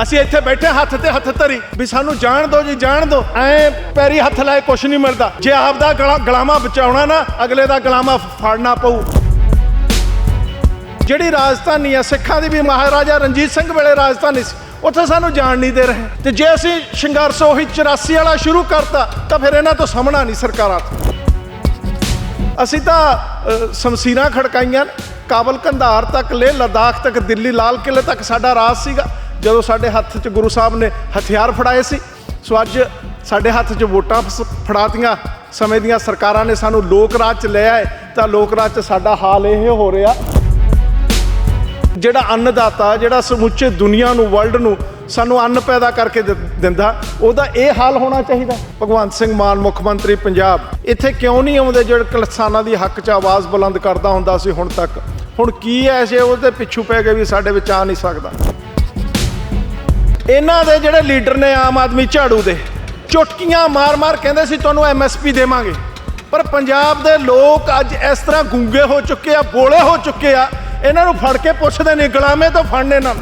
ਅਸੀਂ ਇੱਥੇ ਬੈਠੇ ਹੱਥ ਤੇ ਹੱਥ ਧਰੀ। ਵੀ ਸਾਨੂੰ ਜਾਣ ਦਿਓ ਜੀ, ਜਾਣ ਦਿਓ ਐ ਪੈਰੀ ਹੱਥ ਲਾਏ ਕੁਛ ਨਹੀਂ ਮਿਲਦਾ। ਜੇ ਆਪਦਾ ਗਲਾ ਗਲਾਮਾ ਬਚਾਉਣਾ ਨਾ, ਅਗਲੇ ਦਾ ਗਲਾਮਾ ਫਾੜਨਾ ਪਊ। ਜਿਹੜੀ ਰਾਜਧਾਨੀ ਆ, ਸਿੱਖਾਂ ਦੀ ਵੀ ਮਹਾਰਾਜਾ ਰਣਜੀਤ ਸਿੰਘ ਵੇਲੇ ਰਾਜਧਾਨੀ ਸੀ, ਉੱਥੇ ਸਾਨੂੰ ਜਾਣ ਨਹੀਂ ਦੇ ਰਹੇ। ਤੇ ਜੇ ਅਸੀਂ ਸੰਘਰਸ਼ ਉਹੀ 84 ਵਾਲਾ ਸ਼ੁਰੂ ਕਰਤਾ, ਤਾਂ ਫਿਰ ਇਹਨਾਂ ਤੋਂ ਸਾਹਮਣਾ ਨਹੀਂ ਸਰਕਾਰਾਂ ਤੋਂ। ਅਸੀਂ ਤਾਂ ਸ਼ਮਸ਼ੀਰਾਂ ਖੜਕਾਈਆਂ ਕਾਬਲ ਕੰਧਾਰ ਤੱਕ ਲੇ ਲਦਾਖ ਤੱਕ ਦਿੱਲੀ ਲਾਲ ਕਿਲੇ ਤੱਕ ਸਾਡਾ ਰਾਜ ਸੀਗਾ। ਜਦੋਂ ਸਾਡੇ ਹੱਥ 'ਚ ਗੁਰੂ ਸਾਹਿਬ ਨੇ ਹਥਿਆਰ ਫੜਾਏ ਸੀ, ਸੋ ਅੱਜ ਸਾਡੇ ਹੱਥ 'ਚ ਵੋਟਾਂ ਫਸ- ਫੜਾਤੀਆਂ ਸਮੇਂ ਦੀਆਂ ਸਰਕਾਰਾਂ ਨੇ ਸਾਨੂੰ ਲੋਕ ਰਾਜ 'ਚ ਲੈ ਆਏ, ਤਾਂ ਲੋਕ ਰਾਜ 'ਚ ਸਾਡਾ ਹਾਲ ਇਹ ਹੋ ਰਿਹਾ। ਜਿਹੜਾ ਅੰਨਦਾਤਾ, ਜਿਹੜਾ ਸਮੁੱਚੇ ਦੁਨੀਆ ਨੂੰ ਵਰਲਡ ਨੂੰ ਸਾਨੂੰ ਅੰਨ ਪੈਦਾ ਕਰਕੇ ਦਿੰਦਾ, ਉਹਦਾ ਇਹ ਹਾਲ ਹੋਣਾ ਚਾਹੀਦਾ। ਭਗਵੰਤ ਸਿੰਘ ਮਾਨ, ਮੁੱਖ ਮੰਤਰੀ ਪੰਜਾਬ, ਇੱਥੇ ਕਿਉਂ ਨਹੀਂ ਆਉਂਦੇ ਜਿਹੜੇ ਕਿਸਾਨਾਂ ਦੀ ਹੱਕ 'ਚ ਆਵਾਜ਼ ਬੁਲੰਦ ਕਰਦਾ ਹੁੰਦਾ ਸੀ ਹੁਣ ਤੱਕ? ਹੁਣ ਕੀ ਐਸੇ ਉਹਦੇ ਪਿੱਛੂ ਪੈ ਗਏ ਵੀ ਸਾਡੇ ਵਿੱਚ ਆ ਨਹੀਂ ਸਕਦਾ? ਇਹਨਾਂ ਦੇ ਜਿਹੜੇ ਲੀਡਰ ਨੇ ਆਮ ਆਦਮੀ ਝਾੜੂ ਦੇ ਚੁਟਕੀਆਂ ਮਾਰ-ਮਾਰ ਕਹਿੰਦੇ ਸੀ ਤੁਹਾਨੂੰ ਐਮਐਸਪੀ ਦੇਵਾਂਗੇ। ਪਰ ਪੰਜਾਬ ਦੇ ਲੋਕ ਅੱਜ ਇਸ ਤਰ੍ਹਾਂ ਗੁੰਗੇ ਹੋ ਚੁੱਕੇ ਆ ਬੋਲੇ ਹੋ ਚੁੱਕੇ ਆ ਇਹਨਾਂ ਨੂੰ ਫੜ ਕੇ ਪੁੱਛਦੇ ਨੇ ਗੁਲਾਮੇ ਤੋਂ ਫੜਨੇ ਨਾਲ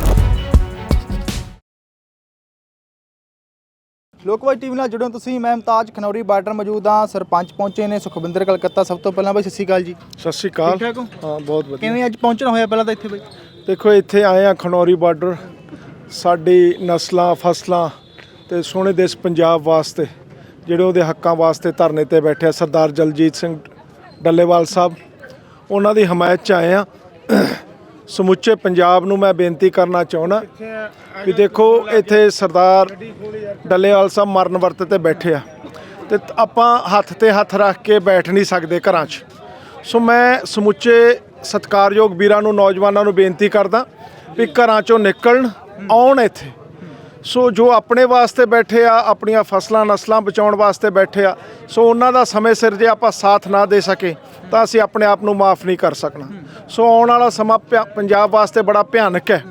ਲੋਕਵਾਈ ਟੀਵੀ ਨਾਲ ਜੁੜੋ ਤੁਸੀਂ ਮੈਂ ਮੁਮਤਾਜ ਖਨੌਰੀ ਬਾਰਡਰ ਮੌਜੂਦ ਹਾਂ ਸਰਪੰਚ ਪਹੁੰਚੇ ਨੇ ਸੁਖਵਿੰਦਰ ਕਲਕੱਤਾ। ਸਭ ਤੋਂ ਪਹਿਲਾਂ ਬਈ ਸਤਿ ਸ਼੍ਰੀ ਅਕਾਲ ਜੀ। ਸਤਿ ਸ਼੍ਰੀ ਅਕਾਲ। ਠੀਕ ਠਾਕ ਹੋ? ਹਾਂ ਬਹੁਤ ਵਧੀਆ। ਕਿਵੇਂ ਅੱਜ ਪਹੁੰਚਣਾ ਹੋਇਆ ਪਹਿਲਾਂ ਤਾਂ ਇੱਥੇ ਬਈ? ਦੇਖੋ ਇੱਥੇ ਆਏ ਆ ਖਨੌਰੀ ਬਾਰਡਰ। ਸਾਡੀ ਨਸਲਾਂ, ਫਸਲਾਂ ਤੇ ਸੋਹਣੇ ਦੇਸ਼ ਪੰਜਾਬ ਵਾਸਤੇ, ਜਿਹੜੇ ਉਹਦੇ ਹੱਕਾਂ ਵਾਸਤੇ ਧਰਨੇ ਤੇ ਬੈਠੇ ਆ, ਸਰਦਾਰ ਜਲਜੀਤ ਸਿੰਘ ਡੱਲੇਵਾਲ ਸਾਹਿਬ। ਉਹਨਾਂ ਦੀ ਹਮਾਇਤ ਚ ਆਏ ਆ। ਸਮੁੱਚੇ ਪੰਜਾਬ ਨੂੰ ਮੈਂ ਬੇਨਤੀ ਕਰਨਾ ਚਾਹੁੰਦਾ ਕਿ ਦੇਖੋ, ਇੱਥੇ ਸਰਦਾਰ ਡੱਲੇਵਾਲ ਸਾਹਿਬ ਮਰਨ ਵਰਤ ਤੇ ਬੈਠੇ ਆ। ਤੇ ਆਪਾਂ ਹੱਥ ਤੇ ਹੱਥ ਰੱਖ ਕੇ ਬੈਠ ਨਹੀਂ ਸਕਦੇ ਘਰਾਂ 'ਚ। ਸੋ ਮੈਂ ਸਮੁੱਚੇ ਸਤਿਕਾਰਯੋਗ ਵੀਰਾਂ ਨੂੰ, ਨੌਜਵਾਨਾਂ ਨੂੰ ਬੇਨਤੀ ਕਰਦਾ ਵੀ ਘਰਾਂ 'ਚੋਂ ਨਿਕਲਣ ਆਉਣ ਇੱਥੇ। ਸੋ ਜੋ ਆਪਣੇ ਵਾਸਤੇ ਬੈਠੇ ਆ, ਆਪਣੀਆਂ ਫਸਲਾਂ ਨਸਲਾਂ ਬਚਾਉਣ ਵਾਸਤੇ ਬੈਠੇ ਆ, ਸੋ ਉਹਨਾਂ ਦਾ ਸਮੇਂ ਸਿਰ ਜੇ ਆਪਾਂ ਸਾਥ ਨਾ ਦੇ ਸਕੇ, ਤਾਂ ਅਸੀਂ ਆਪਣੇ ਆਪ ਨੂੰ ਮਾਫ ਨਹੀਂ ਕਰ ਸਕਣਾ। ਸੋ ਆਉਣ ਵਾਲਾ ਸਮਾਂ ਭਿਆ- ਪੰਜਾਬ ਵਾਸਤੇ ਬੜਾ ਭਿਆਨਕ ਹੈ।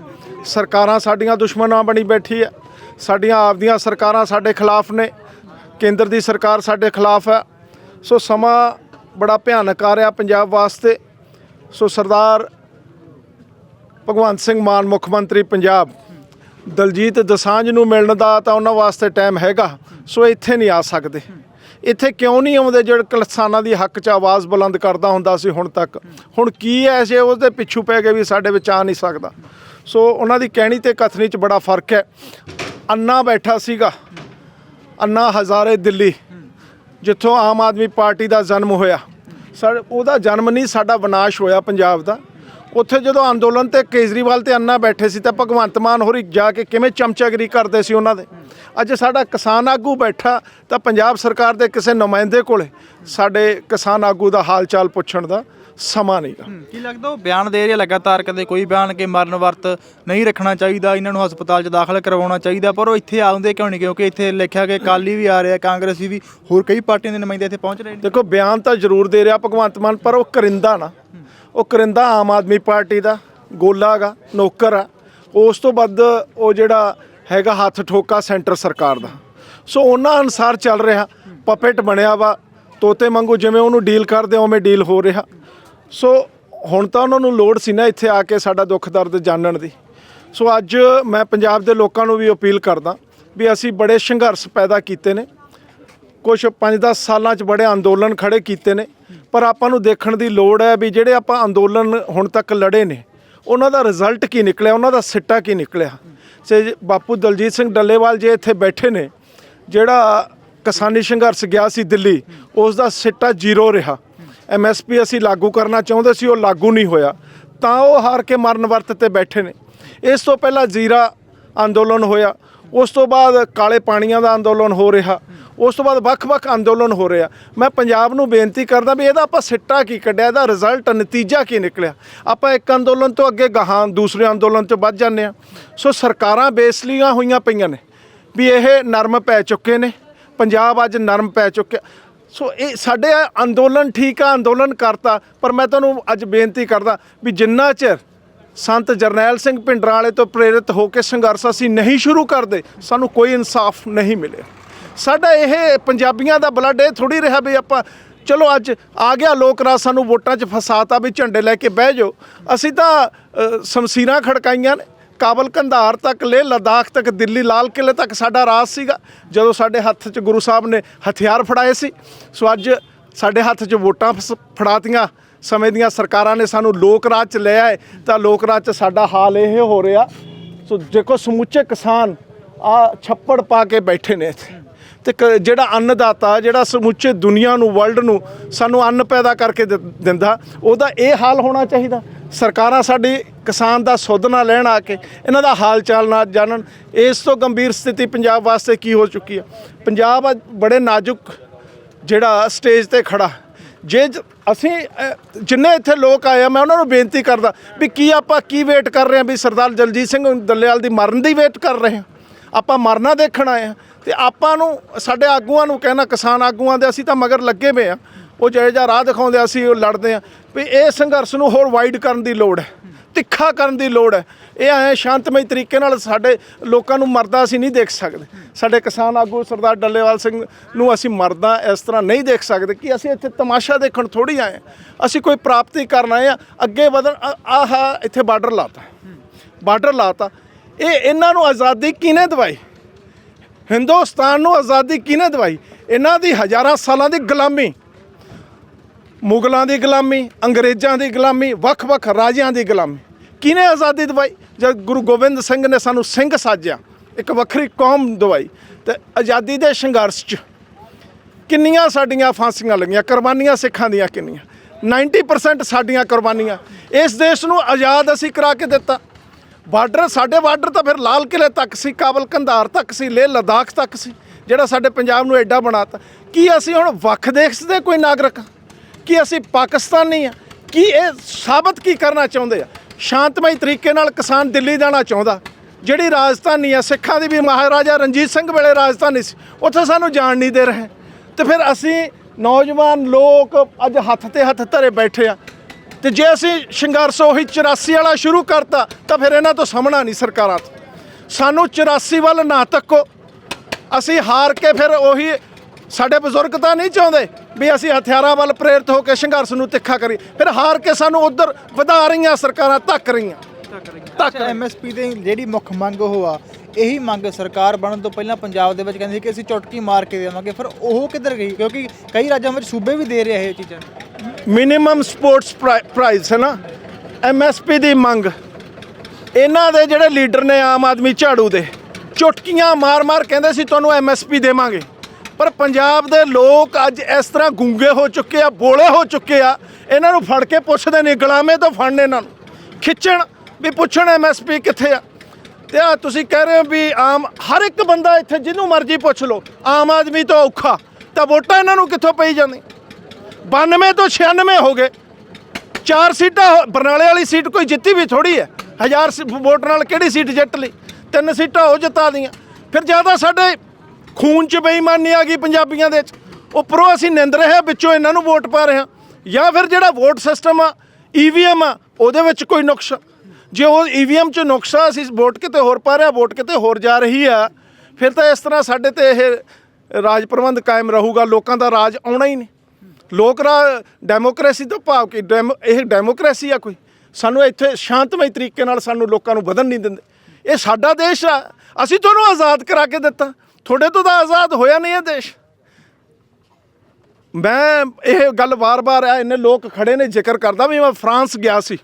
ਸਰਕਾਰਾਂ ਸਾਡੀਆਂ ਦੁਸ਼ਮਣਾਂ ਬਣੀ ਬੈਠੀ ਹੈ। ਸਾਡੀਆਂ ਆਪਦੀਆਂ ਸਰਕਾਰਾਂ ਸਾਡੇ ਖਿਲਾਫ ਨੇ। ਕੇਂਦਰ ਦੀ ਸਰਕਾਰ ਸਾਡੇ ਖਿਲਾਫ ਹੈ। ਸੋ ਸਮਾਂ ਬੜਾ ਭਿਆਨਕ ਆ ਰਿਹਾ ਪੰਜਾਬ ਵਾਸਤੇ। ਸੋ ਸਰਦਾਰ ਭਗਵੰਤ ਸਿੰਘ ਮਾਨ, ਮੁੱਖ ਮੰਤਰੀ ਪੰਜਾਬ ਦਲਜੀਤ ਦਸਾਂਝ ਨੂੰ ਮਿਲਣ ਦਾ ਤਾਂ ਉਹਨਾਂ ਵਾਸਤੇ ਟਾਈਮ ਹੈਗਾ, ਸੋ ਇੱਥੇ ਨਹੀਂ ਆ ਸਕਦੇ। ਇੱਥੇ ਕਿਉਂ ਨਹੀਂ ਆਉਂਦੇ ਜਿਹੜੇ ਕਿਸਾਨਾਂ ਦੀ ਹੱਕ 'ਚ ਆਵਾਜ਼ ਬੁਲੰਦ ਕਰਦਾ ਹੁੰਦਾ ਸੀ ਹੁਣ ਤੱਕ? ਹੁਣ ਕੀ ਐਸੇ ਉਹਦੇ ਪਿੱਛੂ ਪੈ ਗਏ ਵੀ ਸਾਡੇ ਵਿੱਚ ਆ ਨਹੀਂ ਸਕਦਾ? ਸੋ ਉਹਨਾਂ ਦੀ ਕਹਿਣੀ ਤੇ ਕਥਨੀ 'ਚ ਬੜਾ ਫ਼ਰਕ ਹੈ ਅੰਨਾ ਬੈਠਾ ਸੀਗਾ। ਅੰਨਾ ਹਜ਼ਾਰੇ ਦਿੱਲੀ, ਜਿੱਥੋਂ ਆਮ ਆਦਮੀ ਪਾਰਟੀ ਦਾ ਜਨਮ ਹੋਇਆ। ਸਰ, ਉਹਦਾ ਜਨਮ ਨਹੀਂ, ਸਾਡਾ ਵਿਨਾਸ਼ ਹੋਇਆ ਪੰਜਾਬ ਦਾ। ਉੱਥੇ ਜਦੋਂ ਅੰਦੋਲਨ ਤੇ ਕੇਜਰੀਵਾਲ ਤੇ ਅੰਨਾ ਬੈਠੇ ਸੀ ਤਾਂ ਭਗਵੰਤ ਮਾਨ ਹੋਰੀ ਜਾ ਕੇ ਕਿਵੇਂ ਚਮਚਾਗਰੀ ਕਰਦੇ ਸੀ ਉਹਨਾਂ ਦੇ? ਅੱਜ ਸਾਡਾ ਕਿਸਾਨ ਆਗੂ ਬੈਠਾ ਤਾਂ ਪੰਜਾਬ ਸਰਕਾਰ ਦੇ ਕਿਸੇ ਨੁਮਾਇੰਦੇ ਕੋਲੇ ਸਾਡੇ ਕਿਸਾਨ ਆਗੂ ਦਾ ਹਾਲ ਚਾਲ ਪੁੱਛਣ ਦਾ ਸਮਾਂ ਨਹੀਂਗਾ ਕੀ ਲੱਗਦਾ ਉਹ ਬਿਆਨ ਦੇ ਰਿਹਾ ਲਗਾਤਾਰ ਕਦੇ ਕੋਈ ਬਿਆਨ ਕਿ ਮਰਨ ਵਰਤ ਨਹੀਂ ਰੱਖਣਾ ਚਾਹੀਦਾ ਇਹਨਾਂ ਨੂੰ ਹਸਪਤਾਲ 'ਚ ਦਾਖਲ ਕਰਵਾਉਣਾ ਚਾਹੀਦਾ ਪਰ ਉਹ ਇੱਥੇ ਆਉਂਦੇ ਕਿਉਂ ਨਹੀਂ? ਕਿਉਂਕਿ ਇੱਥੇ ਲਿਖਿਆ ਕਿ ਕਾਲੀ ਵੀ ਆ ਰਿਹਾ ਕਾਂਗਰਸੀ ਵੀ ਹੋਰ ਕਈ ਪਾਰਟੀਆਂ ਦੇ ਨੁਮਾਇੰਦੇ ਇੱਥੇ ਪਹੁੰਚ ਰਹੇ ਨੇ। ਦੇਖੋ ਬਿਆਨ ਤਾਂ ਜ਼ਰੂਰ ਦੇ ਰਿਹਾ ਭਗਵੰਤ ਮਾਨ ਪਰ ਉਹ ਕਰਿੰਦਾ ਨਾ। ਉਹ ਕਰਿੰਦਾ ਆਮ ਆਦਮੀ ਪਾਰਟੀ ਦਾ, ਗੋਲਾ ਗਾ ਨੌਕਰ ਆ। ਉਸ ਤੋਂ ਵੱਧ ਉਹ ਜਿਹੜਾ ਹੈਗਾ ਹੱਥ ਠੋਕਾ ਸੈਂਟਰ ਸਰਕਾਰ ਦਾ। ਸੋ ਉਹਨਾਂ ਅਨਸਾਰ ਚੱਲ ਰਿਹਾ ਪਪੇਟ ਬਣਿਆ ਵਾ, ਤੋਤੇ ਵਾਂਗੂ ਜਿਵੇਂ ਉਹਨੂੰ ਡੀਲ ਕਰਦੇ ਉਵੇਂ ਡੀਲ ਹੋ ਰਿਹਾ। ਸੋ ਹੁਣ ਤਾਂ ਉਹਨਾਂ ਨੂੰ ਲੋੜ ਸੀ ਨਾ ਇੱਥੇ ਆ ਕੇ ਸਾਡਾ ਦੁੱਖ ਦਰਦ ਜਾਣਨ ਦੀ। ਸੋ ਅੱਜ ਮੈਂ ਪੰਜਾਬ ਦੇ ਲੋਕਾਂ ਨੂੰ ਵੀ ਅਪੀਲ ਕਰਦਾ ਵੀ ਅਸੀਂ ਬੜੇ ਸੰਘਰਸ਼ ਪੈਦਾ ਕੀਤੇ ਨੇ। ਕੁਝ 5-10 ਸਾਲਾਂ 'ਚ ਬੜੇ ਅੰਦੋਲਨ ਖੜੇ ਕੀਤੇ ਨੇ। ਪਰ ਆਪਾਂ ਨੂੰ ਦੇਖਣ ਦੀ ਲੋੜ ਹੈ ਵੀ ਜਿਹੜੇ ਆਪਾਂ ਅੰਦੋਲਨ ਹੁਣ ਤੱਕ ਲੜੇ ਨੇ, ਉਹਨਾਂ ਦਾ ਰਿਜ਼ਲਟ ਕੀ ਨਿਕਲਿਆ, ਉਹਨਾਂ ਦਾ ਸਿੱਟਾ ਕੀ ਨਿਕਲਿਆ? ਸੇ ਬਾਪੂ ਦਲਜੀਤ ਸਿੰਘ ਡੱਲੇਵਾਲ ਜੇ ਇੱਥੇ ਬੈਠੇ ਨੇ, ਜਿਹੜਾ ਕਿਸਾਨੀ ਸੰਘਰਸ਼ ਗਿਆ ਸੀ ਦਿੱਲੀ, ਉਸ ਦਾ ਸਿੱਟਾ ਜ਼ੀਰੋ ਰਿਹਾ। ਐਮਐਸਪੀ ਅਸੀਂ ਲਾਗੂ ਕਰਨਾ ਚਾਹੁੰਦੇ ਸੀ, ਉਹ ਲਾਗੂ ਨਹੀਂ ਹੋਇਆ। ਤਾਂ ਉਹ ਹਾਰ ਕੇ ਮਰਨ ਵਰਤ ਤੇ ਬੈਠੇ ਨੇ। ਇਸ ਤੋਂ ਪਹਿਲਾਂ ਜ਼ੀਰਾ ਅੰਦੋਲਨ ਹੋਇਆ। ਉਸ ਤੋਂ ਬਾਅਦ ਕਾਲੇ ਪਾਣੀਆਂ ਦਾ ਅੰਦੋਲਨ ਹੋ ਰਿਹਾ। ਉਸ ਤੋਂ ਬਾਅਦ ਵੱਖ-ਵੱਖ ਅੰਦੋਲਨ ਹੋ ਰਿਹਾ। ਮੈਂ ਪੰਜਾਬ ਨੂੰ ਬੇਨਤੀ ਕਰਦਾ ਵੀ ਇਹਦਾ ਆਪਾਂ ਸਿੱਟਾ ਕੀ ਕੱਢਿਆ? ਇਹਦਾ ਰਿਜ਼ਲਟ ਨਤੀਜਾ ਕੀ ਨਿਕਲਿਆ? ਆਪਾਂ ਇੱਕ ਅੰਦੋਲਨ ਤੋਂ ਅੱਗੇ ਗਾਹਾਂ, ਦੂਸਰੇ ਅੰਦੋਲਨ 'ਚ ਵੱਧ ਜਾਂਦੇ ਆ ਸੋ ਸਰਕਾਰਾਂ ਬੇਸਲੀਆਂ ਹੋਈਆਂ ਪਈਆਂ ਨੇ ਵੀ ਇਹ ਨਰਮ ਪੈ ਚੁੱਕੇ ਨੇ। ਪੰਜਾਬ ਅੱਜ ਨਰਮ ਪੈ ਚੁੱਕਿਆ। ਸੋ ਇਹ ਸਾਡੇ ਅੰਦੋਲਨ ਠੀਕ ਆ, ਅੰਦੋਲਨ ਕਰਤਾ, ਪਰ ਮੈਂ ਤੁਹਾਨੂੰ ਅੱਜ ਬੇਨਤੀ ਕਰਦਾ ਵੀ ਜਿੰਨਾ ਚਿਰ ਸੰਤ ਜਰਨੈਲ ਸਿੰਘ ਭਿੰਡਰਾਂ ਵਾਲੇ ਤੋਂ ਪ੍ਰੇਰਿਤ ਹੋ ਕੇ ਸੰਘਰਸ਼ ਅਸੀਂ ਨਹੀਂ ਸ਼ੁਰੂ ਕਰਦੇ, ਸਾਨੂੰ ਕੋਈ ਇਨਸਾਫ ਨਹੀਂ ਮਿਲਿਆ। ਸਾਡਾ ਇਹ ਪੰਜਾਬੀਆਂ ਦਾ ਬਲੱਡ ਇਹ ਥੋੜੀ ਰਿਹਾ ਵੀ ਆਪਾਂ, ਚਲੋ ਅੱਜ ਆ ਗਿਆ ਲੋਕ ਰਾਜ ਸਾਨੂੰ ਵੋਟਾਂ 'ਚ ਫਸਾਤਾ ਵੀ ਝੰਡੇ ਲੈ ਕੇ ਬਹਿ ਜਾਓ। ਅਸੀਂ ਤਾਂ ਸ਼ਮਸ਼ੀਰਾਂ ਖੜਕਾਈਆਂ ਨੇ, ਕਾਬਲ ਕੰਧਾਰ ਤੱਕ ਲੇਹ ਲਦਾਖ ਤੱਕ, ਦਿੱਲੀ ਲਾਲ ਕਿਲੇ ਤੱਕ ਸਾਡਾ ਰਾਜ ਸੀਗਾ। ਜਦੋਂ ਸਾਡੇ ਹੱਥ 'ਚ ਗੁਰੂ ਸਾਹਿਬ ਨੇ ਹਥਿਆਰ ਫੜਾਏ ਸੀ, ਸੋ ਅੱਜ ਸਾਡੇ ਹੱਥ 'ਚ ਵੋਟਾਂ ਫਸ- ਫੜਾਤੀਆਂ। ਸਮੇਂ ਦੀਆਂ ਸਰਕਾਰਾਂ ਨੇ ਸਾਨੂੰ ਲੋਕ ਰਾਜ 'ਚ ਲੈ ਆਏ, ਤਾਂ ਲੋਕ ਰਾਜ 'ਚ ਸਾਡਾ ਹਾਲ ਇਹ ਹੋ ਰਿਹਾ। ਸੋ ਦੇਖੋ ਸਮੁੱਚੇ ਕਿਸਾਨ ਆ ਛੱਪੜ ਪਾ ਕੇ ਬੈਠੇ ਨੇ ਇੱਥੇ। ਤੇ ਕ- ਜਿਹੜਾ ਅੰਨਦਾਤਾ, ਜਿਹੜਾ ਸਮੁੱਚੇ ਦੁਨੀਆ ਨੂੰ ਵਰਲਡ ਨੂੰ ਸਾਨੂੰ ਅੰਨ ਪੈਦਾ ਕਰਕੇ ਦਿ- ਦਿੰਦਾ, ਉਹਦਾ ਇਹ ਹਾਲ ਹੋਣਾ ਚਾਹੀਦਾ। ਸਰਕਾਰਾਂ ਸਾਡੀ ਕਿਸਾਨ ਦਾ ਸੁੱਧ ਨਾ ਲੈਣ ਆ ਕੇ ਇਹਨਾਂ ਦਾ ਹਾਲ ਚਾਲ ਨਾ ਜਾਣਨ। ਇਸ ਤੋਂ ਗੰਭੀਰ ਸਥਿਤੀ ਪੰਜਾਬ ਵਾਸਤੇ ਕੀ ਹੋ ਚੁੱਕੀ ਹੈ ਪੰਜਾਬ ਬੜੇ ਨਾਜ਼ੁਕ ਜਿਹੜਾ ਸਟੇਜ ਤੇ ਖੜਾ। ਜੇ ਜ- ਅਸੀਂ ਜਿੰਨੇ ਇੱਥੇ ਲੋਕ ਆਏ ਆ ਮੈਂ ਉਹਨਾਂ ਨੂੰ ਬੇਨਤੀ ਕਰਦਾ ਵੀ ਕੀ ਆਪਾਂ ਕੀ ਵੇਟ ਕਰ ਰਹੇ ਹਾਂ ਵੀ ਸਰਦਾਰ ਜਲਜੀਤ ਸਿੰਘ ਦੱਲੇਵਾਲ ਦੀ ਮਰਨ ਦੀ ਵੇਟ ਕਰ ਰਹੇ ਹਾਂ? ਆਪਾਂ ਮਰਨਾ ਦੇਖਣ ਆਏ ਆ ਤੇ ਆਪਾਂ ਨੂੰ ਸਾਡੇ ਆਗੂਆਂ ਨੂੰ ਕਹਿਣਾ ਕਿਸਾਨ ਆਗੂਆਂ ਦੇ ਅਸੀਂ ਤਾਂ ਮਗਰ ਲੱਗੇ ਪਏ ਆ ਉਹ ਜਿਹੜੇ ਜਿਹਾ ਰਾਹ ਦਿਖਾਉਂਦੇ ਆ, ਅਸੀਂ ਉਹ ਲੜਦੇ ਆ ਵੀ ਇਹ ਸੰਘਰਸ਼ ਨੂੰ ਹੋਰ ਵਾਈਡ ਕਰਨ ਦੀ ਲੋੜ ਹੈ। ਤਿੱਖਾ ਕਰਨ ਦੀ ਲੋੜ ਹੈ। ਇਹ ਐ ਸ਼ਾਂਤਮਈ ਤਰੀਕੇ ਨਾਲ ਸਾਡੇ ਲੋਕਾਂ ਨੂੰ ਮਰਦਾ ਅਸੀਂ ਨਹੀਂ ਦੇਖ ਸਕਦੇ। ਸਾਡੇ ਕਿਸਾਨ ਆਗੂ ਸਰਦਾਰ ਡੱਲੇਵਾਲ ਸਿੰਘ ਨੂੰ ਅਸੀਂ ਮਰਦਾ ਇਸ ਤਰ੍ਹਾਂ ਨਹੀਂ ਦੇਖ ਸਕਦੇ ਕਿ ਅਸੀਂ ਇੱਥੇ ਤਮਾਸ਼ਾ ਦੇਖਣ ਥੋੜੀ ਆਏ ਹਾਂ। ਅਸੀਂ ਕੋਈ ਪ੍ਰਾਪਤੀ ਕਰਨ ਆਏ ਆ ਅੱਗੇ ਵਧਣ, ਆ- ਆਹ ਇੱਥੇ ਬਾਰਡਰ ਲਾਤਾ। ਬਾਰਡਰ ਲਾਤਾ। ਇਹ ਇਹਨਾਂ ਨੂੰ ਆਜ਼ਾਦੀ ਕਿਹਨੇ ਦਵਾਈ? ਹਿੰਦੁਸਤਾਨ ਨੂੰ ਆਜ਼ਾਦੀ ਕਿਹਨੇ ਦਵਾਈ? ਇਹਨਾਂ ਦੀ ਹਜ਼ਾਰਾਂ ਸਾਲਾਂ ਦੀ ਗੁਲਾਮੀ, ਮੁਗਲਾਂ ਦੀ ਗੁਲਾਮੀ, ਅੰਗਰੇਜ਼ਾਂ ਦੀ ਗੁਲਾਮੀ, ਵੱਖ-ਵੱਖ ਰਾਜਿਆਂ ਦੀ ਗੁਲਾਮੀ। ਕਿਹਨੇ ਆਜ਼ਾਦੀ ਦਵਾਈ? ਜਦ ਗੁਰੂ ਗੋਬਿੰਦ ਸਿੰਘ ਨੇ ਸਾਨੂੰ ਸਿੰਘ ਸਾਜਿਆ, ਇੱਕ ਵੱਖਰੀ ਕੌਮ ਦਵਾਈ, ਤੇ ਆਜ਼ਾਦੀ ਦੇ ਸੰਘਰਸ਼ 'ਚ ਕਿੰਨੀਆਂ ਸਾਡੀਆਂ ਫਾਂਸੀਆਂ ਲੱਗੀਆਂ, ਕੁਰਬਾਨੀਆਂ ਸਿੱਖਾਂ ਦੀਆਂ ਕਿੰਨੀਆਂ? 90% ਸਾਡੀਆਂ ਕੁਰਬਾਨੀਆਂ। ਇਸ ਦੇਸ਼ ਨੂੰ ਆਜ਼ਾਦ ਅਸੀਂ ਕਰਾ ਕੇ ਦਿੱਤਾ। ਬਾਰਡਰ, ਸਾਡੇ ਬਾਰਡਰ ਤਾਂ ਫਿਰ ਲਾਲ ਕਿਲੇ ਤੱਕ ਸੀ, ਕਾਬਲ ਕੰਧਾਰ ਤੱਕ ਸੀ, ਲੇਹ ਲਦਾਖ ਤੱਕ ਸੀ, ਜਿਹੜਾ ਸਾਡੇ ਪੰਜਾਬ ਨੂੰ ਐਡਾ ਬਣਾਤਾ। ਕੀ ਅਸੀਂ ਹੁਣ ਵੱਖ ਦੇਸ਼ ਦੇ ਕੋਈ ਨਾਗਰਿਕ ਕੀ ਅਸੀਂ ਪਾਕਿਸਤਾਨੀ ਆ ਕੀ ਇਹ ਸਾਬਤ ਕੀ ਕਰਨਾ ਚਾਹੁੰਦੇ ਆ? ਸ਼ਾਂਤਮਈ ਤਰੀਕੇ ਨਾਲ ਕਿਸਾਨ ਦਿੱਲੀ ਜਾਣਾ ਚਾਹੁੰਦਾ। ਜਿਹੜੀ ਰਾਜਧਾਨੀ ਆ, ਸਿੱਖਾਂ ਦੀ ਵੀ ਮਹਾਰਾਜਾ ਰਣਜੀਤ ਸਿੰਘ ਵੇਲੇ ਰਾਜਧਾਨੀ ਸੀ, ਉੱਥੇ ਸਾਨੂੰ ਜਾਣ ਨਹੀਂ ਦੇ ਰਹੇ। ਤੇ ਫਿਰ ਅਸੀਂ ਨੌਜਵਾਨ ਲੋਕ ਅੱਜ ਹੱਥ ਤੇ ਹੱਥ ਧਰੇ ਬੈਠੇ ਆ। ਤੇ ਜੇ ਅਸੀਂ ਸੰਘਰਸ਼ ਉਹੀ 84 ਵਾਲਾ ਸ਼ੁਰੂ ਕਰਤਾ, ਤਾਂ ਫਿਰ ਇਹਨਾਂ ਤੋਂ ਸਾਹਮਣਾ ਨਹੀਂ ਸਰਕਾਰਾਂ ਤੋਂ। ਸਾਨੂੰ 84 ਵੱਲ ਨਾ ਤੱਕੋ ਅਸੀਂ ਹਾਰ ਕੇ ਫਿਰ ਉਹੀ ਸਾਡੇ ਬਜ਼ੁਰਗ ਤਾਂ ਨਹੀਂ ਚਾਹੁੰਦੇ ਵੀ ਅਸੀਂ ਹਥਿਆਰਾਂ ਵੱਲ ਪ੍ਰੇਰਿਤ ਹੋ ਕੇ ਸੰਘਰਸ਼ ਨੂੰ ਤਿੱਖਾ ਕਰੀਏ। ਫਿਰ ਹਾਰ ਕੇ ਸਾਨੂੰ ਉਧਰ ਵਧਾ ਰਹੀਆਂ ਸਰਕਾਰਾਂ ਧੱਕ ਰਹੀਆਂ। ਤੱਕ ਐਮਐਸਪੀ ਦੀ ਜਿਹੜੀ ਮੁੱਖ ਮੰਗ ਉਹ ਆ ਇਹੀ ਮੰਗ ਸਰਕਾਰ ਬਣਨ ਤੋਂ ਪਹਿਲਾਂ ਪੰਜਾਬ ਦੇ ਵਿੱਚ ਕਹਿੰਦੇ ਸੀ ਕਿ ਅਸੀਂ ਚੁਟਕੀ ਮਾਰ ਕੇ ਦੇਵਾਂਗੇ। ਫਿਰ ਉਹ ਕਿੱਧਰ ਗਈ? ਕਿਉਂਕਿ ਕਈ ਰਾਜਾਂ ਵਿੱਚ ਸੂਬੇ ਵੀ ਦੇ ਰਹੇ ਇਹ ਚੀਜ਼ਾਂ। ਮਿਨੀਮਮ ਸਪੋਰਟਸ ਪ੍ਰਾਈਸ ਹੈ ਨਾ? ਐਮਐਸਪੀ ਦੀ ਮੰਗ। ਇਹਨਾਂ ਦੇ ਜਿਹੜੇ ਲੀਡਰ ਨੇ ਆਮ ਆਦਮੀ ਝਾੜੂ ਦੇ ਚੁਟਕੀਆਂ ਮਾਰ-ਮਾਰ ਕਹਿੰਦੇ ਸੀ ਤੁਹਾਨੂੰ ਐਮਐਸਪੀ ਦੇਵਾਂਗੇ। ਪਰ ਪੰਜਾਬ ਦੇ ਲੋਕ ਅੱਜ ਇਸ ਤਰ੍ਹਾਂ ਗੁੰਗੇ ਹੋ ਚੁੱਕੇ ਆ, ਬੋਲੇ ਹੋ ਚੁੱਕੇ ਆ। ਇਹਨਾਂ ਨੂੰ ਫੜ ਕੇ ਪੁੱਛਦੇ ਨੇ, ਗੁਲਾਮੇ ਤੋਂ ਫੜਨੇ ਇਹਨਾਂ ਨੂੰ। ਖਿੱਚਣ ਵੀ ਪੁੱਛਣ ਐਮਐਸਪੀ ਕਿੱਥੇ ਆ। ਤੇ ਆ ਤੁਸੀਂ ਕਹਿ ਰਹੇ ਹੋ ਵੀ ਆਮ, ਹਰ ਇੱਕ ਬੰਦਾ ਇੱਥੇ ਜਿਹਨੂੰ ਮਰਜ਼ੀ ਪੁੱਛ ਲਓ, ਆਮ ਆਦਮੀ ਤੋਂ ਔਖਾ। ਤਾਂ ਵੋਟਾਂ ਇਹਨਾਂ ਨੂੰ ਕਿੱਥੋਂ ਪਈ ਜਾਂਦੀ 92 ਤੋਂ 96 ਹੋ ਗਏ। ਚਾਰ ਸੀਟਾਂ ਬਰਨਾਲੇ ਵਾਲੀ ਸੀਟ ਕੋਈ ਜਿੱਤੀ ਵੀ ਥੋੜੀ ਹੈ। ਹਜ਼ਾਰ ਵੋਟ ਨਾਲ ਕਿਹੜੀ ਸੀਟ ਜਿੱਤ ਲਈ? ਤਿੰਨ ਸੀਟਾਂ ਉਹ ਜਿਤਾ ਦੀਆਂ। ਫਿਰ ਜ਼ਿਆਦਾ ਸਾਡੇ ਖੂਨ 'ਚ ਬੇਈਮਾਨੀ ਆ ਗਈ ਪੰਜਾਬੀਆਂ ਦੇ ਵਿੱਚ। ਉੱਪਰੋਂ ਅਸੀਂ ਨਿੰਦ ਰਹੇ ਹਾਂ, ਵਿੱਚੋਂ ਇਹਨਾਂ ਨੂੰ ਵੋਟ ਪਾ ਰਹੇ ਹਾਂ। ਜਾਂ ਫਿਰ ਜਿਹੜਾ ਵੋਟ ਸਿਸਟਮ ਆ ਈਵੀਐਮ ਆ, ਉਹਦੇ ਵਿੱਚ ਕੋਈ ਨੁਕਸ ਜੇ ਉਹ ਈਵੀਐਮ 'ਚ ਨੁਕਸਾ ਅਸੀਂ ਵੋਟ ਕਿਤੇ ਹੋਰ ਪਾ ਰਹੇ ਵੋਟ ਕਿਤੇ ਹੋਰ ਜਾ ਰਹੀ ਆ, ਫਿਰ ਤਾਂ ਇਸ ਤਰ੍ਹਾਂ ਸਾਡੇ ਤੇ ਇਹ ਰਾਜ ਪ੍ਰਬੰਧ ਕਾਇਮ ਰਹੂਗਾ, ਲੋਕਾਂ ਦਾ ਰਾਜ ਆਉਣਾ ਹੀ ਨਹੀਂ। ਲੋਕ ਰਾ ਡੈਮੋਕ੍ਰੇਸੀ ਤੋਂ ਭਾਵ ਕਿ ਡੈਮੋ ਇਹ ਡੈਮੋਕ੍ਰੇਸੀ ਆ ਕੋਈ। ਸਾਨੂੰ ਇੱਥੇ ਸ਼ਾਂਤਮਈ ਤਰੀਕੇ ਨਾਲ ਸਾਨੂੰ ਲੋਕਾਂ ਨੂੰ ਵਧਣ ਨਹੀਂ ਦਿੰਦੇ। ਇਹ ਸਾਡਾ ਦੇਸ਼ ਆ। ਅਸੀਂ ਤੁਹਾਨੂੰ ਆਜ਼ਾਦ ਕਰਾ ਕੇ ਦਿੱਤਾ। ਤੁਹਾਡੇ ਤੋਂ ਤਾਂ ਆਜ਼ਾਦ ਹੋਇਆ ਨਹੀਂ ਇਹ ਦੇਸ਼। ਮੈਂ ਇਹ ਗੱਲ ਵਾਰ-ਵਾਰ ਆ, ਇੰਨੇ ਲੋਕ ਖੜੇ ਨੇ, ਜ਼ਿਕਰ ਕਰਦਾ ਵੀ ਮੈਂ ਫਰਾਂਸ ਗਿਆ ਸੀ।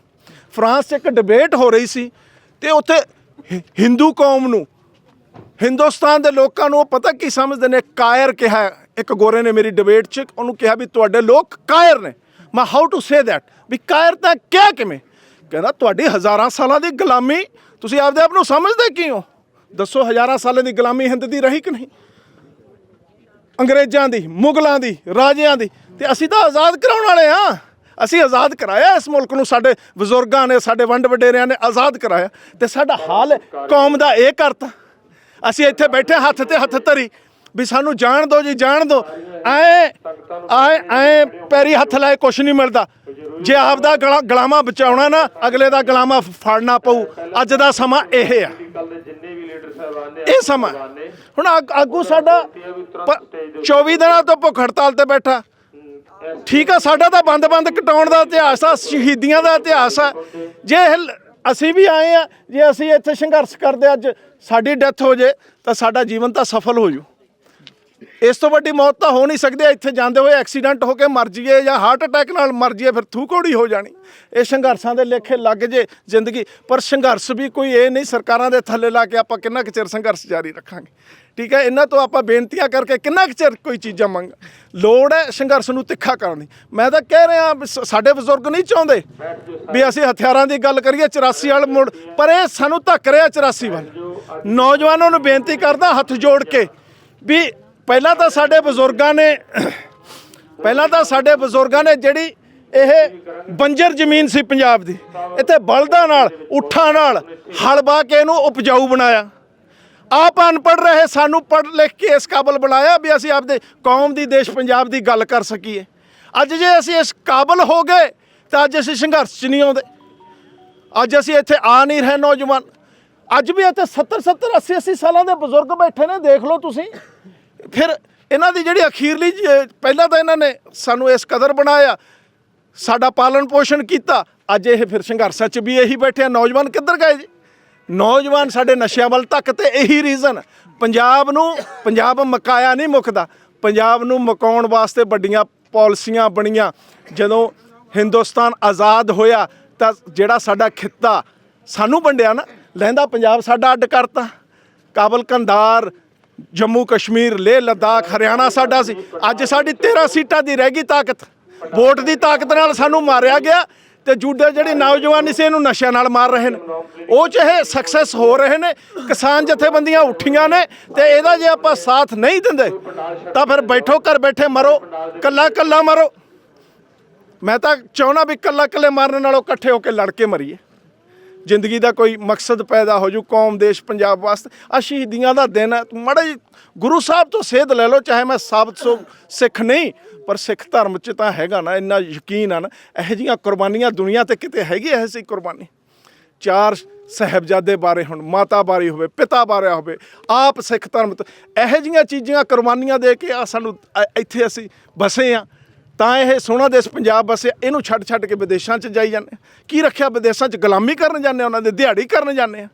ਫਰਾਂਸ 'ਚ ਇੱਕ ਡਿਬੇਟ ਹੋ ਰਹੀ ਸੀ ਤੇ ਉੱਥੇ ਹਿੰਦੂ ਕੌਮ ਨੂੰ, ਹਿੰਦੁਸਤਾਨ ਦੇ ਲੋਕਾਂ ਨੂੰ ਉਹ ਪਤਾ ਕੀ ਸਮਝਦੇ ਨੇ? ਕਾਇਰ ਕਿਹਾ ਇੱਕ ਗੋਰੇ ਨੇ ਮੇਰੀ ਡਿਬੇਟ 'ਚ, ਉਹਨੂੰ ਕਿਹਾ ਵੀ ਤੁਹਾਡੇ ਲੋਕ ਕਾਇਰ ਨੇ। ਮੈਂ ਹਾਊ ਟੂ ਸੇ ਦੈਟ ਵੀ ਕਾਇਰ ਤਾਂ ਕਿਹਾ ਕਿਵੇਂ? ਕਹਿੰਦਾ, ਤੁਹਾਡੀ ਹਜ਼ਾਰਾਂ ਸਾਲਾਂ ਦੀ ਗੁਲਾਮੀ, ਤੁਸੀਂ ਆਪਦੇ ਆਪ ਨੂੰ ਸਮਝਦੇ ਕਿਉਂ? ਦੱਸੋ ਹਜ਼ਾਰਾਂ ਸਾਲਾਂ ਦੀ ਗੁਲਾਮੀ ਹਿੰਦ ਦੀ ਰਹੀ ਕਿ ਨਹੀਂ? ਅੰਗਰੇਜ਼ਾਂ ਦੀ, ਮੁਗਲਾਂ ਦੀ, ਰਾਜਿਆਂ ਦੀ ਤੇ ਅਸੀਂ ਤਾਂ ਆਜ਼ਾਦ ਕਰਾਉਣ ਵਾਲੇ ਆ ਅਸੀਂ ਆਜ਼ਾਦ ਕਰਾਇਆ ਇਸ ਮੁਲਕ ਨੂੰ, ਸਾਡੇ ਬਜ਼ੁਰਗਾਂ ਨੇ, ਸਾਡੇ ਵੰਡ ਵਡੇਰਿਆਂ ਨੇ ਆਜ਼ਾਦ ਕਰਾਇਆ ਤੇ ਸਾਡਾ ਹਾਲ ਕੌਮ ਦਾ ਇਹ ਕਰਤਾ ਅਸੀਂ ਇੱਥੇ ਬੈਠੇ ਹੱਥ ਤੇ ਹੱਥ ਧਰੀ ਵੀ ਸਾਨੂੰ ਜਾਣ ਦਿਓ ਜੀ, ਜਾਣ ਦਿਓ। ਐ ਐ ਐ ਪੈਰੀ ਹੱਥ ਲਾਏ ਕੁਛ ਨਹੀਂ ਮਿਲਦਾ। ਜੇ ਆਪਦਾ ਗਲਾ ਗਲਾਮਾ ਬਚਾਉਣਾ ਨਾ, ਅਗਲੇ ਦਾ ਗਲਾਮਾ ਫੜਨਾ ਪਊ। ਅੱਜ ਦਾ ਸਮਾਂ ਇਹ ਆ। ਇਹ ਸਮਾਂ ਹੁਣ ਆਗ- ਆਗੂ ਸਾਡਾ ਪ- 24 ਦਿਨਾਂ ਤੋਂ ਭੁੱਖ ਹੜਤਾਲ ਤੇ ਬੈਠਾ। ਠੀਕ ਆ ਸਾਡਾ ਤਾਂ ਬੰਦ-ਬੰਦ ਕਟਾਉਣ ਦਾ ਇਤਿਹਾਸ ਆ ਸ਼ਹੀਦੀਆਂ ਦਾ ਇਤਿਹਾਸ ਆ। ਜੇ। ਅਸੀਂ ਵੀ ਆਏ ਆ ਜੇ ਅਸੀਂ ਇੱਥੇ ਸੰਘਰਸ਼ ਕਰਦੇ ਅੱਜ ਸਾਡੀ ਡੈਥ ਹੋ ਜੇ ਤਾਂ ਸਾਡਾ ਜੀਵਨ ਤਾਂ ਸਫਲ ਹੋ ਜੂ। ਇਸ ਤੋਂ ਵੱਡੀ ਮੌਤ ਤਾਂ ਹੋ ਨਹੀਂ ਸਕਦੀ ਇੱਥੇ ਜਾਂਦੇ ਹੋਏ ਐਕਸੀਡੈਂਟ ਹੋ ਕੇ ਮਰ ਜਾਈਏ ਜਾਂ ਹਾਰਟ ਅਟੈਕ ਨਾਲ ਮਰ ਜਾਈਏ, ਫਿਰ ਥੂਕੋੜੀ ਹੋ ਜਾਣੀ। ਇਹ ਸੰਘਰਸ਼ਾਂ ਦੇ ਲੇਖੇ ਲੱਗ ਜੇ ਜ਼ਿੰਦਗੀ, ਪਰ ਸੰਘਰਸ਼ ਵੀ ਕੋਈ ਇਹ ਨਹੀਂ, ਸਰਕਾਰਾਂ ਦੇ ਥੱਲੇ ਲਾ ਕੇ ਆਪਾਂ ਕਿੰਨਾ ਕੁ ਚਿਰ ਸੰਘਰਸ਼ ਜਾਰੀ ਰੱਖਾਂਗੇ। ਠੀਕ ਹੈ, ਇਹਨਾਂ ਤੋਂ ਆਪਾਂ ਬੇਨਤੀਆਂ ਕਰਕੇ ਕਿੰਨਾ ਕੁ ਚਿਰ ਕੋਈ ਚੀਜ਼ਾਂ ਮੰਗ, ਲੋੜ ਹੈ ਸੰਘਰਸ਼ ਨੂੰ ਤਿੱਖਾ ਕਰਨ ਦੀ। ਮੈਂ ਤਾਂ ਕਹਿ ਰਿਹਾ ਸ- ਸਾਡੇ ਬਜ਼ੁਰਗ ਨਹੀਂ ਚਾਹੁੰਦੇ ਵੀ ਅਸੀਂ ਹਥਿਆਰਾਂ ਦੀ ਗੱਲ ਕਰੀਏ 84 ਵਾਲ ਮੁੜ, ਪਰ ਇਹ ਸਾਨੂੰ ਧੱਕ ਰਿਹਾ 84 ਵੱਲ। ਨੌਜਵਾਨਾਂ ਨੂੰ ਬੇਨਤੀ ਕਰਦਾ ਹੱਥ ਜੋੜ ਕੇ ਵੀ ਪਹਿਲਾਂ ਤਾਂ ਸਾਡੇ ਬਜ਼ੁਰਗਾਂ ਨੇ, ਪਹਿਲਾਂ ਤਾਂ ਸਾਡੇ ਬਜ਼ੁਰਗਾਂ ਨੇ ਜਿਹੜੀ ਇਹ ਬੰਜਰ ਜ਼ਮੀਨ ਸੀ ਪੰਜਾਬ ਦੀ, ਇੱਥੇ ਬਲਦਾਂ ਨਾਲ, ਉਠਾਂ ਨਾਲ ਹਲ ਬਾ ਕੇ ਇਹਨੂੰ ਉਪਜਾਊ ਬਣਾਇਆ। ਆਪ ਅਨਪੜ੍ਹ ਰਹੇ, ਸਾਨੂੰ ਪੜ੍ਹ ਲਿਖ ਕੇ ਇਸ ਕਾਬਲ ਬਣਾਇਆ ਵੀ ਅਸੀਂ ਆਪਦੇ ਕੌਮ ਦੀ, ਦੇਸ਼ ਪੰਜਾਬ ਦੀ ਗੱਲ ਕਰ ਸਕੀਏ। ਅੱਜ ਜੇ ਅਸੀਂ ਇਸ ਕਾਬਲ ਹੋ ਗਏ, ਤਾਂ ਅੱਜ ਅਸੀਂ ਸੰਘਰਸ਼ 'ਚ ਨਹੀਂ ਆਉਂਦੇ। ਅੱਜ ਅਸੀਂ ਇੱਥੇ ਆ ਨਹੀਂ ਰਹੇ ਨੌਜਵਾਨ। ਅੱਜ ਵੀ ਇੱਥੇ 70 70 80 80 ਸਾਲਾਂ ਦੇ ਬਜ਼ੁਰਗ ਬੈਠੇ ਨੇ, ਦੇਖ ਲਓ ਤੁਸੀਂ। ਫਿਰ ਇਹਨਾਂ ਦੀ ਜਿਹੜੀ ਅਖੀਰਲੀ ਪਹਿਲਾਂ ਤਾਂ ਇਹਨਾਂ ਨੇ ਸਾਨੂੰ ਇਸ ਕਦਰ ਬਣਾਇਆ, ਸਾਡਾ ਪਾਲਣ ਪੋਸ਼ਣ ਕੀਤਾ, ਅੱਜ ਇਹ ਫਿਰ ਸੰਘਰਸ਼ਾਂ 'ਚ ਵੀ ਇਹੀ ਬੈਠੇ ਆ। ਨੌਜਵਾਨ ਕਿੱਧਰ ਗਏ ਜੀ? ਨੌਜਵਾਨ ਸਾਡੇ ਨਸ਼ਿਆਂ ਵੱਲ ਤੱਕ ਤੇ ਇਹੀ ਰੀਜ਼ਨ ਪੰਜਾਬ ਨੂੰ, ਪੰਜਾਬ ਮਕਾਇਆ ਨਹੀਂ ਮੁੱਕਦਾ, ਪੰਜਾਬ ਨੂੰ ਮਕਾਉਣ ਵਾਸਤੇ ਵੱਡੀਆਂ ਪਾਲਿਸੀਆਂ ਬਣੀਆਂ। ਜਦੋਂ ਹਿੰਦੁਸਤਾਨ ਆਜ਼ਾਦ ਹੋਇਆ, ਤਾਂ ਜਿਹੜਾ ਸਾਡਾ ਖਿੱਤਾ ਸਾਨੂੰ ਵੰਡਿਆ ਨਾ ਲਹਿੰਦਾ ਪੰਜਾਬ ਸਾਡਾ ਅੱਡ ਕਰਤਾ। ਕਾਬਲ ਕੰਧਾਰ ਜੰਮੂ ਕਸ਼ਮੀਰ, ਲੇਹ ਲਦਾਖ, ਹਰਿਆਣਾ ਸਾਡਾ ਸੀ। ਅੱਜ ਸਾਡੀ 13 ਸੀਟਾਂ ਦੀ ਰਹਿ ਗਈ ਤਾਕਤ। ਵੋਟ ਦੀ ਤਾਕਤ ਨਾਲ ਸਾਨੂੰ ਮਾਰਿਆ ਗਿਆ ਤੇ ਜੂਡੇ ਜਿਹੜੇ ਨੌਜਵਾਨ ਸੀ ਇਹਨੂੰ ਨਸ਼ਿਆਂ ਨਾਲ ਮਾਰ ਰਹੇ ਨੇ। ਉਹ ਚਾਹੇ ਸਕਸੈਸ ਹੋ ਰਹੇ ਨੇ, ਕਿਸਾਨ ਜਥੇਬੰਦੀਆਂ ਉੱਠੀਆਂ ਨੇ ਤੇ ਇਹਦਾ ਜੇ ਆਪਾਂ ਸਾਥ ਨਹੀਂ ਦਿੰਦੇ, ਤਾਂ ਫਿਰ ਬੈਠੋ ਘਰ ਬੈਠੇ ਮਰੋ, ਕੱਲਾ ਕੱਲਾ ਮਰੋ। ਮੈਂ ਤਾਂ ਚਾਹੁੰਦਾ ਵੀ ਕੱਲਾ ਕੱਲੇ ਮਾਰਨ ਨਾਲੋਂ ਇਕੱਠੇ ਹੋ ਕੇ ਲੜ ਕੇ ਮਰੀਏ। ਜ਼ਿੰਦਗੀ ਦਾ ਕੋਈ ਮਕਸਦ ਪੈਦਾ ਹੋ ਜੂ, ਕੌਮ, ਦੇਸ਼, ਪੰਜਾਬ ਵਾਸਤੇ। ਆ ਸ਼ਹੀਦੀਆਂ ਦਾ ਦਿਨ ਹੈ। ਮੜਾ ਗੁਰੂ ਸਾਹਿਬ ਤੋਂ ਸੇਧ ਲੈ ਲਓ, ਚਾਹੇ ਮੈਂ ਸਾਬਤ ਸੋ ਸਿੱਖ ਨਹੀਂ, ਪਰ ਸਿੱਖ ਧਰਮ ਚ ਤਾਂ ਹੈਗਾ ਨਾ, ਇੰਨਾ ਯਕੀਨ ਆ ਨਾ। ਇਹੋ ਜਿਹੀਆਂ ਕੁਰਬਾਨੀਆਂ ਦੁਨੀਆ ਤੇ ਕਿਤੇ ਹੈਗੀ ਐ ਐਸੀ ਕੁਰਬਾਨੀ? ਚਾਰ ਸਹਿਬਜ਼ਾਦੇ ਬਾਰੇ ਹੁਣ, ਮਾਤਾ ਬਾਰੇ ਹੋਵੇ, ਪਿਤਾ ਬਾਰੇ ਹੋਵੇ, ਆਪ ਸਿੱਖ ਧਰਮ ਤੋਂ, ਇਹੋ ਜਿਹੀਆਂ ਚੀਜ਼ਾਂ, ਕੁਰਬਾਨੀਆਂ ਦੇ ਕੇ ਆ ਸਾਨੂੰ ਇੱਥੇ ਅਸੀਂ ਬਸੇ ਆ। ਤਾਂ ਇਹ ਸੋਹਣਾ ਦੇਸ਼ ਪੰਜਾਬ ਬਸੇ ਇਹਨੂੰ ਛੱਡ ਛੱਡ ਕੇ ਵਿਦੇਸ਼ਾਂ 'ਚ ਜਾਈ ਜਾਂਦੇ ਕੀ ਰੱਖਿਆ ਵਿਦੇਸ਼ਾਂ 'ਚ? ਗੁਲਾਮੀ ਕਰਨ ਜਾਂਦੇ ਉਹਨਾਂ ਦੇ ਦਿਹਾੜੀ ਕਰਨ ਜਾਂਦੇ ਆ।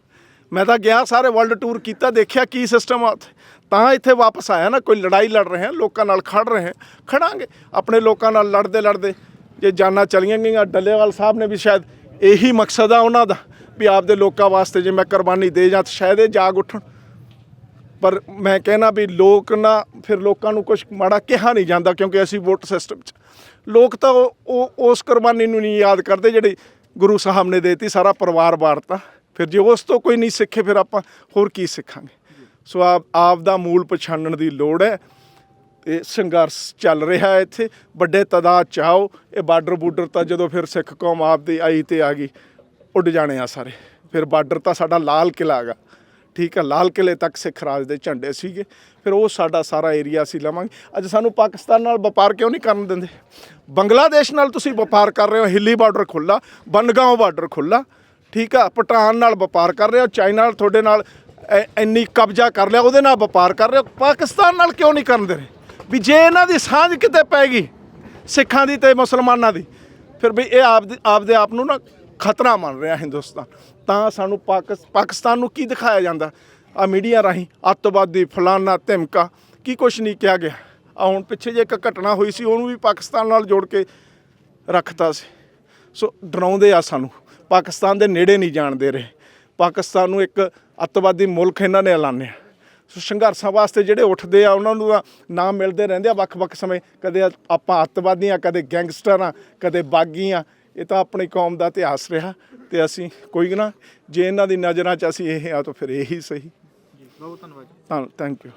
ਮੈਂ ਤਾਂ ਗਿਆ ਸਾਰੇ ਵਰਲਡ ਟੂਰ ਕੀਤਾ, ਦੇਖਿਆ ਕੀ ਸਿਸਟਮ ਆ ਉੱਥੇ। ਤਾਂ ਇੱਥੇ ਵਾਪਸ ਆਇਆ ਨਾ, ਕੋਈ ਲੜਾਈ ਲੜ ਰਹੇ ਹਾਂ ਲੋਕਾਂ ਨਾਲ ਖੜ ਰਹੇ ਹਾਂ ਖੜਾਂਗੇ, ਆਪਣੇ ਲੋਕਾਂ ਨਾਲ ਲੜਦੇ ਲੜਦੇ। ਜੇ ਜਾਨਾਂ ਚਲੀਆਂ ਗਈਆਂ, ਡੱਲੇਵਾਲ ਸਾਹਿਬ ਨੇ ਵੀ ਸ਼ਾਇਦ ਇਹੀ ਮਕਸਦ ਆ ਉਹਨਾਂ ਦਾ, ਵੀ ਆਪਦੇ ਲੋਕਾਂ ਵਾਸਤੇ ਜੇ ਮੈਂ ਕੁਰਬਾਨੀ ਦੇ ਜਾਂ ਤਾਂ ਸ਼ਾਇਦ ਇਹ ਜਾਗ ਉੱਠਣ। ਪਰ ਮੈਂ ਕਹਿਣਾ ਵੀ ਲੋਕ ਨਾ, ਫਿਰ ਲੋਕਾਂ ਨੂੰ ਕੁਝ ਮਾੜਾ ਕਿਹਾ ਨਹੀਂ ਜਾਂਦਾ ਕਿਉਂਕਿ ਅਸੀਂ ਵੋਟ ਸਿਸਟਮ 'ਚ। ਲੋਕ ਤਾਂ ਉਹ, ਉਹ- ਉਸ ਕੁਰਬਾਨੀ ਨੂੰ ਨਹੀਂ ਯਾਦ ਕਰਦੇ ਜਿਹੜੀ ਗੁਰੂ ਸਾਹਿਬ ਨੇ ਦੇਤੀ ਸਾਰਾ ਪਰਿਵਾਰ ਵਾਰਤਾ। ਫਿਰ ਜੇ ਉਸ ਤੋਂ ਕੋਈ ਨਹੀਂ ਸਿੱਖੇ, ਫਿਰ ਆਪਾਂ ਹੋਰ ਕੀ ਸਿੱਖਾਂਗੇ? ਸੋ ਆਪ ਆਪ ਦਾ ਮੂਲ ਪਛਾਣਨ ਦੀ ਲੋੜ ਹੈ। ਤੇ ਸੰਘਰਸ਼ ਚੱਲ ਰਿਹਾ ਹੈ ਇੱਥੇ। ਵੱਡੇ ਤਦਾਦ ਚ ਆਓ। ਇਹ ਬਾਰਡਰ ਬੂਡਰ ਤਾਂ ਜਦੋਂ ਫਿਰ ਸਿੱਖ ਕੌਮ ਆਪ ਦੀ ਆਈ ਤੇ ਆ ਗਈ, ਉੱਡ ਜਾਣੇ ਆ ਸਾਰੇ। ਫਿਰ ਬਾਰਡਰ ਤਾਂ ਸਾਡਾ ਲਾਲ ਕਿਲਾ ਹੈਗਾ। ਠੀਕ ਹੈ ਲਾਲ ਕਿਲੇ ਤੱਕ ਸਿੱਖ ਰਾਜ ਦੇ ਝੰਡੇ ਸੀਗੇ। ਫਿਰ ਉਹ ਸਾਡਾ ਸਾਰਾ ਏਰੀਆ ਅਸੀਂ ਲਵਾਂਗੇ। ਅੱਜ ਸਾਨੂੰ ਪਾਕਿਸਤਾਨ ਨਾਲ ਵਪਾਰ ਕਿਉਂ ਨਹੀਂ ਕਰਨ ਦਿੰਦੇ? ਬੰਗਲਾਦੇਸ਼ ਨਾਲ ਤੁਸੀਂ ਵਪਾਰ ਕਰ ਰਹੇ ਹੋ, ਹਿੱਲੀ ਬਾਰਡਰ ਖੁੱਲਾ ਬਨਗਾਉਂ ਬਾਰਡਰ ਖੁੱਲਾ ਠੀਕ ਆ, ਭੂਟਾਨ ਨਾਲ ਵਪਾਰ ਕਰ ਰਹੇ ਹੋ, ਚਾਈਨਾ ਨਾਲ ਤੁਹਾਡੇ ਨਾਲ ਇੰਨੀ ਕਬਜ਼ਾ ਕਰ ਲਿਆ, ਉਹਦੇ ਨਾਲ ਵਪਾਰ ਕਰ ਰਹੇ ਹੋ। ਪਾਕਿਸਤਾਨ ਨਾਲ ਕਿਉਂ ਨਹੀਂ ਕਰਨ ਦੇ ਰਹੇ? ਵੀ ਜੇ ਇਹਨਾਂ ਦੀ ਸਾਂਝ ਕਿਤੇ ਪੈ ਗਈ, ਸਿੱਖਾਂ ਦੀ ਤੇ ਮੁਸਲਮਾਨਾਂ ਦੀ, ਫਿਰ ਵੀ ਇਹ ਆਪ ਆਪਦੇ ਆਪ ਨੂੰ ਨਾ ਖਤਰਾ ਮੰਨ ਰਿਹਾ ਹਿੰਦੁਸਤਾਨ। ਤਾਂ ਸਾਨੂੰ ਪਾਕਿਸ- ਪਾਕਿਸਤਾਨ ਨੂੰ ਕੀ ਦਿਖਾਇਆ ਜਾਂਦਾ? ਆ ਮੀਡੀਆ ਰਾਹੀਂ ਅੱਤਵਾਦੀ, ਫਲਾਨਾ, ਧਮਕਾ, ਕੀ ਕੁਛ ਨਹੀਂ ਕਿਹਾ ਗਿਆ। ਆ ਹੁਣ ਪਿੱਛੇ ਜੇ ਇੱਕ ਘਟਨਾ ਹੋਈ ਸੀ, ਉਹਨੂੰ ਵੀ ਪਾਕਿਸਤਾਨ ਨਾਲ ਜੋੜ ਕੇ ਰੱਖਤਾ ਸੀ। ਸੋ ਡਰਾਉਂਦੇ ਆ ਸਾਨੂੰ। ਪਾਕਿਸਤਾਨ ਦੇ ਨੇੜੇ ਨਹੀਂ ਜਾਣ ਦੇ ਰਹੇ। ਪਾਕਿਸਤਾਨ ਨੂੰ ਇੱਕ ਅੱਤਵਾਦੀ ਮੁਲਕ ਇਹਨਾਂ ਨੇ ਐਲਾਨਿਆ। ਸੋ ਸੰਘਰਸ਼ਾਂ ਵਾਸਤੇ ਜਿਹੜੇ ਉੱਠਦੇ ਆ, ਉਹਨਾਂ ਨੂੰ ਤਾਂ ਨਾਮ ਮਿਲਦੇ ਰਹਿੰਦੇ ਆ ਵੱਖ-ਵੱਖ ਸਮੇਂ। ਕਦੇ ਆਪਾਂ ਅੱਤਵਾਦੀ ਆ ਕਦੇ ਗੈਂਗਸਟਰ ਆ ਕਦੇ ਬਾਗੀ ਆ ਇਹ ਤਾਂ ਆਪਣੀ ਕੌਮ ਦਾ ਇਤਿਹਾਸ ਰਿਹਾ ਤੇ ਅਸੀਂ ਕੋਈ ਨਾ ਜੇ ਇਹਨਾਂ ਦੀ ਨਜ਼ਰਾਂ 'ਚ ਅਸੀਂ ਇਹ ਆ ਤਾਂ ਫਿਰ ਇਹੀ ਸਹੀ। ਬਹੁਤ ਧੰਨਵਾਦ ਤਾਂ ਥੈਂਕ ਯੂ